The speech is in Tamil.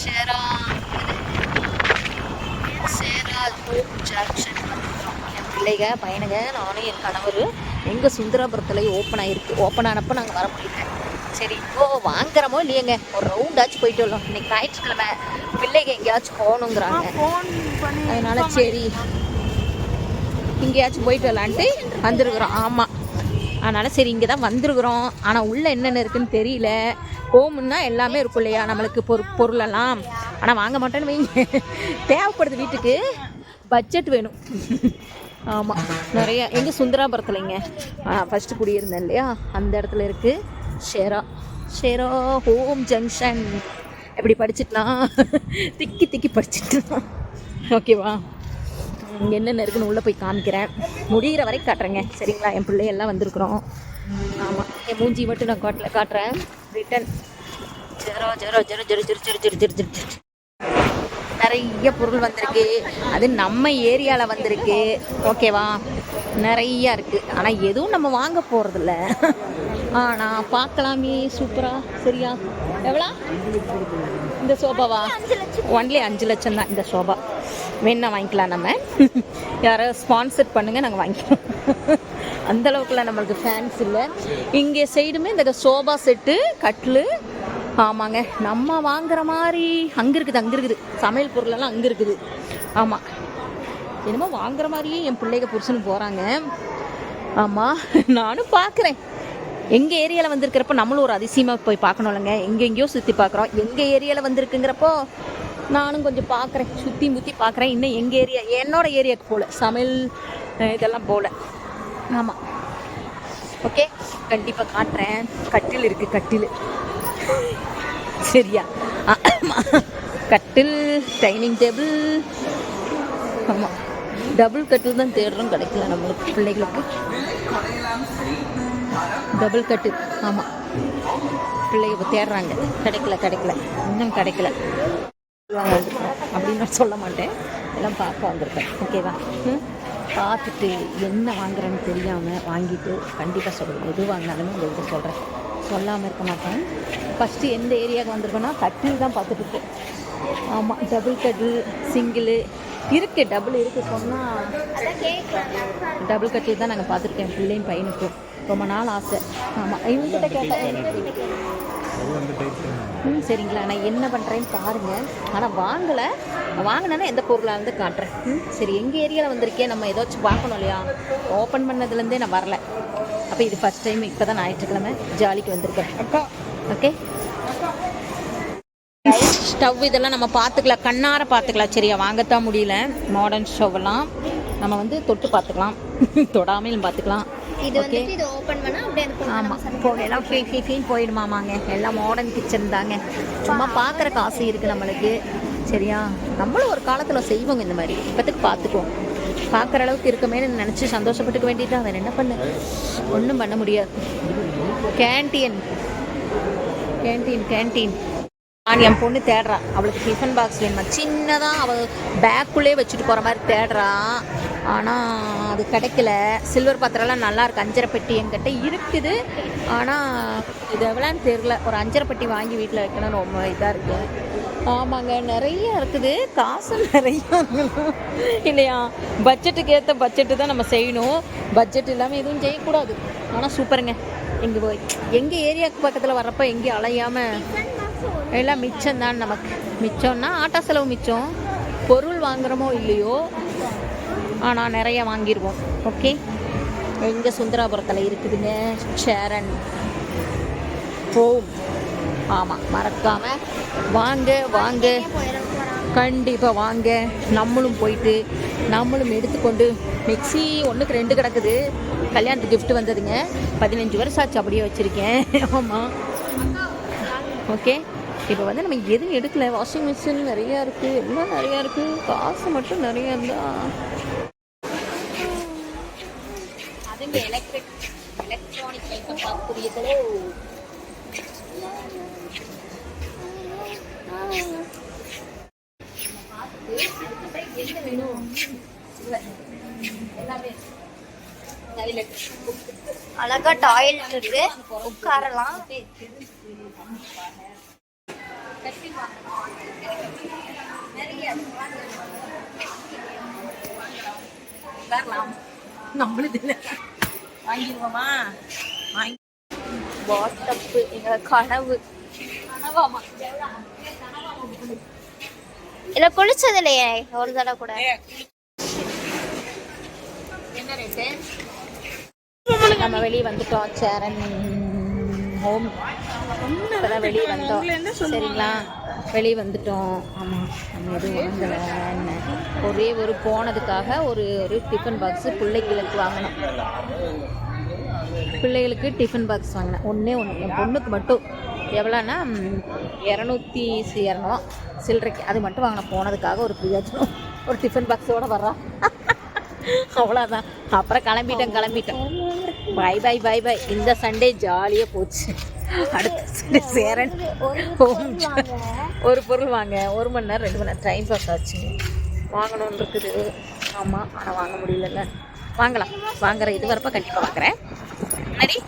ஷேரா ஹோம் ஜங்ஷன் என் பிள்ளைங்க பையனுங்க நானும் என் கணவர் எங்கள் சுந்தராபுரத்தில் ஓப்பன் ஆகிருக்கு ஓப்பன் ஆனப்போ நாங்கள் வர முடியல. சரி இப்போ வாங்குறமோ இல்லையேங்க? ஒரு ரவுண்டாச்சும் போயிட்டு வரலாம் இன்னைக்கு ஞாயிற்றுக்கிழமை. பிள்ளைங்க எங்கேயாச்சும் போகணுங்கிறாங்க. அதனால சரி. எங்கேயாச்சும் போயிட்டு வரலான்ட்டு வந்திருக்கிறோம். ஆமாம் அதனால் சரி இங்கே தான் வந்திருக்கிறோம். ஆனால் உள்ளே என்னென்ன இருக்குதுன்னு தெரியல. ஹோம்னா எல்லாமே இருக்கும் இல்லையா? நம்மளுக்கு பொரு பொருளெல்லாம். ஆனால் வாங்க மாட்டேன்னு வைங்க. தேவைப்படுது வீட்டுக்கு. பட்ஜெட் வேணும். ஆமாம் நிறைய எங்கே சுந்தராபுரத்துலைங்க ஃபஸ்ட்டு குடியிருந்தேன் இல்லையா? அந்த இடத்துல இருக்குது ஷேரா. ஷேரா ஹோம் ஜங்ஷன். எப்படி படிச்சிடலாம் திக்கி திக்கி படிச்சிடலாம் ஓகேவா? இங்கே என்னென்ன இருக்குன்னு உள்ளே போய் காமிக்கிறேன். முடிகிற வரைக்கும் காட்டுறேங்க. சரிங்களா? என் பிள்ளையெல்லாம் வந்திருக்குறோம். ஆமாம் என் மூஞ்சி மட்டும் நான் காட்டில் காட்டுறேன். Return zero zero zero zero zero zero zero zero zero zero. நிறைய பொருள் வந்திருக்கு. அது நம்ம ஏரியாவில் வந்திருக்கு. ஓகேவா? நிறையா இருக்குது ஆனால் எதுவும் நம்ம வாங்க போகிறதில்ல ஆனால் பார்க்கலாமே. சூப்பராக சரியா? எவ்வளோ? இந்த சோபாவா? ஒன்லி அஞ்சு லட்சம் தான் இந்த சோபா. வேணா வாங்கிக்கலாம் நம்ம. யாராவது ஸ்பான்சர் பண்ணுங்கள் நாங்கள் வாங்கிக்கிறோம். அந்தளவுக்குலாம் நம்மளுக்கு ஃபேன்ஸ் இல்லை. இங்கே சைடுமே இந்த சோபா செட்டு கட்லு ஆமாங்க. நம்ம வாங்குற மாதிரி அங்கே இருக்குது அங்கே இருக்குது. சமையல் பொருளெல்லாம் அங்கே இருக்குது. ஆமாம் என்னமோ வாங்குற மாதிரியே என் பிள்ளைங்க புருஷன் போகிறாங்க ஆமாம் நானும் பார்க்குறேன் எங்கள் ஏரியாவில் வந்திருக்கிறப்போ நம்மளும் ஒரு அதிசயமாக போய் பார்க்கணும்லங்க எங்கெங்கேயோ சுற்றி பார்க்குறோம். எங்கள் ஏரியாவில் வந்திருக்குங்கிறப்போ நானும் கொஞ்சம் பார்க்குறேன் சுற்றி முற்றி பார்க்குறேன். இன்னும் எங்கள் ஏரியா என்னோட ஏரியாவுக்கு போகல சமையல் இதெல்லாம் போகல ஆமாம் ஓகே கண்டிப்பாக காட்டுறேன். கட்டில் இருக்குது கட்டில். சரியா? கட்டில் டைனிங் டேபிள் ஆமாம் டபுள் கட்டில் தான் தேடுறோம் கிடைக்கல நம்மளுக்கு பிள்ளைகளுக்கு. டபுள் கட்டு ஆமாம் பிள்ளைங்க தேடுறாங்க. கிடைக்கல கிடைக்கல. இன்னும் கிடைக்கல. அப்படின்னு நான் சொல்ல மாட்டேன். எல்லாம் பார்க்க வந்திருக்கேன். ஓகேவா? ம்? பார்த்துட்டு என்ன வாங்குறேன்னு தெரியாமல் வாங்கிட்டு கண்டிப்பாக சொல்லுவேன் எது வாங்கினாலும் உங்களுக்கு சொல்கிறேன் சொல்லாமல் இருக்க மாட்டேன். ஃபஸ்ட்டு எந்த ஏரியாவுக்கு வந்திருக்கோன்னா கட்டில் தான் பார்த்துட்டு இருக்கோம் ஆமாம் டபுள் கட்டில் சிங்கிள் இருக்குது டபுள் இருக்குது சொன்னால் டபுள் கட்டில் தான் நாங்கள் பார்த்துருக்கேன். பிள்ளையும் பையனுக்கும். ரொம்ப நாள் ஆசை. ஆமாம் இவங்ககிட்ட கேட்டேன் ம் சரிங்களா. நான் என்ன பண்ணுறேன்னு பாருங்கள் ஆனால் வாங்கலை. வாங்கினேன்னா எந்த பொருளாக இருந்து காட்டுறேன். ம் சரி எங்கள் ஏரியாவில் வந்திருக்கேன் நம்ம ஏதாச்சும் பார்க்கணும் இல்லையா? ஓப்பன் பண்ணதுலேருந்தே நான் வரல. அப்போ இது ஃபஸ்ட் டைம் இப்போ தான் ஞாயிற்றுக்கிழமை. ஜாலிக்கு வந்திருக்கேன். ஓகே ஸ்டவ் இதெல்லாம் நம்ம பார்த்துக்கலாம். கண்ணார பார்த்துக்கலாம். சரியா வாங்கத்தான் முடியல. மாடர்ன் ஸ்டவ்லாம் நம்ம வந்து தொட்டு பார்த்துக்கலாம். தொடாமையும் பார்த்துக்கலாம். இது வந்துட்டு இது ஓபன் பண்ணா அப்படியே பொண்ணு ஆமாம் இப்போ எல்லாம் ஃபீ ஃபீ ஃபீன்னு போயிடுமாமாங்க. எல்லாம் மாடர்ன் கிச்சன் தாங்க. சும்மா பார்க்குற காசு இருக்குது நம்மளுக்கு. சரியா? நம்மளும் ஒரு காலத்தில் செய்வோங்க இந்த மாதிரி. இப்போத்துக்கு பார்த்துக்குவோம் பார்க்குற அளவுக்கு இருக்கமேன்னு நினச்சி சந்தோஷப்பட்டுக்க வேண்டியது வேறு என்ன பண்ணு? ஒன்றும் பண்ண முடியாது. கேன்டீன் கேன்டீன் கேன்டீன் நான் என் பொண்ணு தேடுறா. அவளுக்கு டிஃபன் பாக்ஸ் வேணுமா? சின்னதாக அவள் பேக்குள்ளே வச்சுட்டு போகிற மாதிரி தேடுறா. ஆனால் அது கிடைக்கல. சில்வர் பாத்திரம்லாம் நல்லாயிருக்கு அஞ்சரை பெட்டி என்கிட்ட இருக்குது. ஆனால் இது எவ்வளோன்னு தெரில ஒரு அஞ்சரை பெட்டி வாங்கி வீட்டில் வைக்கணும்னு ரொம்ப இதாக இருக்குது ஆமாங்க நிறைய இருக்குது. காசு நிறைய இல்லையா? பட்ஜெட்டுக்கு ஏற்ற பட்ஜெட்டு தான் நம்ம செய்யணும். பட்ஜெட் இல்லாமல் எதுவும் செய்யக்கூடாது. ஆனால் சூப்பருங்க. எங்கே போய் எங்கள் ஏரியாவுக்கு பக்கத்தில் வர்றப்போ எங்கேயும் அலையாமல் எல்லாம் மிச்சம் தான் நமக்கு. மிச்சம்னா ஆட்டோ செலவு மிச்சம். பொருள் வாங்குறோமோ இல்லையோ ஆனால் நிறைய வாங்கிடுவோம் ஓகே எங்கள் சுந்தராபுரத்தில் இருக்குதுங்க? சேரன் ஹோம் ஆமாம் மறக்காமல் வாங்க வாங்க. கண்டிப்பாக வாங்க. நம்மளும் போயிட்டு நம்மளும் எடுத்துக்கொண்டு மிக்ஸி ஒன்றுக்கு ரெண்டு கிடக்குது. கல்யாணத்துக்கு கிஃப்ட் வந்ததுங்க. பதினஞ்சு வருஷம் ஆச்சு அப்படியே வச்சுருக்கேன். ஆமாம் ஓகே இப்போ வந்து நம்ம எதுவும் எடுக்கல. வாஷிங் மிஷின் நிறையா இருக்குது எல்லாம் நிறையா இருக்குது காசு மட்டும் நிறையா இருந்தால் ஓகே எலக்ட்ரானிக் என்ன வேணும் அழகா டாய்லெட் இருக்கு. உட்காரலாம். நம்மளுக்கு வாங்கிடுவோமா வாங்கி வாட்ஸ்அப்பு எங்க கனவு. கனவாமா? இல்ல குளிச்சது இல்லையே ஒரு தடவை கூட. என்ன ரேட்டு? நம்ம வெளியே வந்துட்டோம் சேரன். ஹோம் இப்போதான் வெளியே வந்தோம். சரிங்களா? வெளியே வந்துட்டோம். ஆமாம் நம்ம எதுவும் வாங்கலை. என்ன? ஒரே ஒரு போனதுக்காக ஒரு ஒரு டிஃபன் பாக்ஸு பிள்ளைகளுக்கு வாங்கினோம். பிள்ளைகளுக்கு டிஃபன் பாக்ஸ் வாங்கினேன் ஒன்றே ஒன்று என் பொண்ணுக்கு மட்டும். எவ்வளோன்னா இரநூத்தி இரநூறுவா சில்லறைக்கு. அது மட்டும் வாங்கினேன் போனதுக்காக ஒரு பிரயோஜனம் ஒரு டிஃபன் பாக்ஸோடு வர்றான் அவ்வளோதான் அப்புறம் கிளம்பிட்டேன் கிளம்பிட்டேன். பை பை பை பை இந்த சண்டே ஜாலியாக போச்சு. அடுத்த சண்டே சேரன். ஒரு பொருள் வாங்க. ஒரு மணி நேரம் ரெண்டு மணி நேரம். டைம் பாஸ் ஆச்சு. வாங்கணும்னு இருக்குது. ஆமாம் ஆனால் வாங்க முடியலல்ல. வாங்கலாம். வாங்குற இது வரப்போ கண்டிப்பாக வாங்குறேன். சரி